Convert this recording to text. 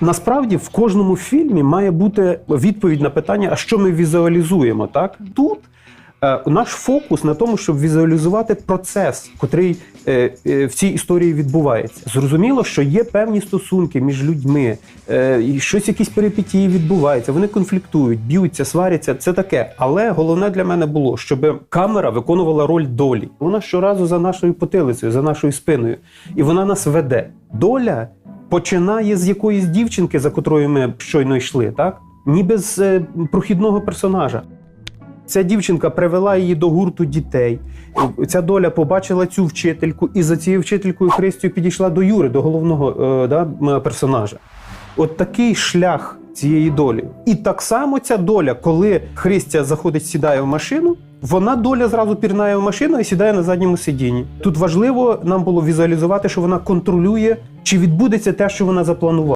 Насправді в кожному фільмі має бути відповідь на питання, а що ми візуалізуємо. Так тут е, наш фокус на тому, щоб візуалізувати процес, котрий е, е, в цій історії відбувається. Зрозуміло, що є певні стосунки між людьми, і щось якісь перипетії відбуваються. Вони конфліктують, б'ються, сваряться. Це таке. Але головне для мене було, щоб камера виконувала роль долі. Вона щоразу за нашою потилицею, за нашою спиною, і вона нас веде. Доля починає з якоїсь дівчинки, за котрою ми щойно йшли, так? Ніби з е, прохідного персонажа. Ця дівчинка привела її до гурту дітей. Ця доля побачила цю вчительку, і за цією вчителькою Христю підійшла до Юри, до головного е, да, персонажа. От такий шлях цієї долі. І так само ця доля, коли Христя заходить, сідає в машину, вона доля зразу пірнає в машину і сідає на задньому сидінні. Тут важливо нам було візуалізувати, що вона контролює, чи відбудеться те, що вона запланувала.